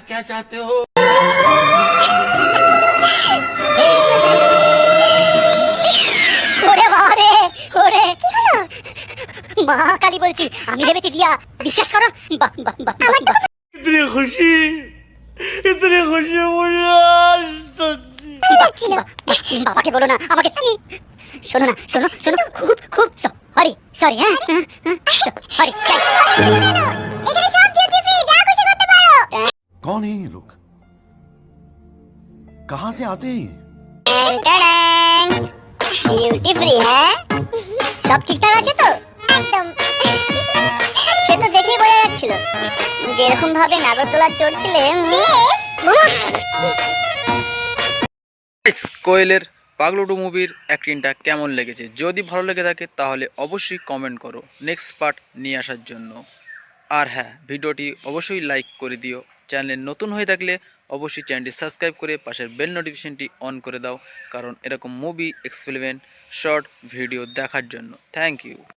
क्या चाहते हो ওরে বাবা রে ওরে কি হলো মা কালী বলছি আমি ভেবেছি দিয়া বিশ্বাস করো বা বা বা বা इतनी खुशी इतनी खुशी मुझे आज तक ছিল বাবাকে বলো না আমাকে শোনো না শোনো শোনো খুব খুব সরি সরি হ্যাঁ সরি এখানে कौन है ये लोग कहां से आते हैं ये? ডিউটি ফ্রি হ্যাঁ সব ঠিকঠাক আছে তো একদম সে তো দেখেই বোঝা যাচ্ছিল যেরকম ভাবে নাগরদোলা চড়ছিলে গাইস, কোয়েলের পাগলুটু মুভির অ্যাক্টিংটা কেমন লেগেছে যদি ভালো লেগে থাকে তাহলে অবশ্যই কমেন্ট করো নেক্সট পার্ট নিয়ে আসার জন্য আর হ্যাঁ ভিডিওটি অবশ্যই লাইক করে দিও চ্যানেলে নতুন হয়ে থাকলে অবশ্যই চ্যানেলটি সাবস্ক্রাইব করে পাশের বেল নোটিফিকেশনটি অন করে দাও, কারণ এরকম মুভি এক্সপেরিমেন্ট শর্ট ভিডিও দেখার জন্য। Thank you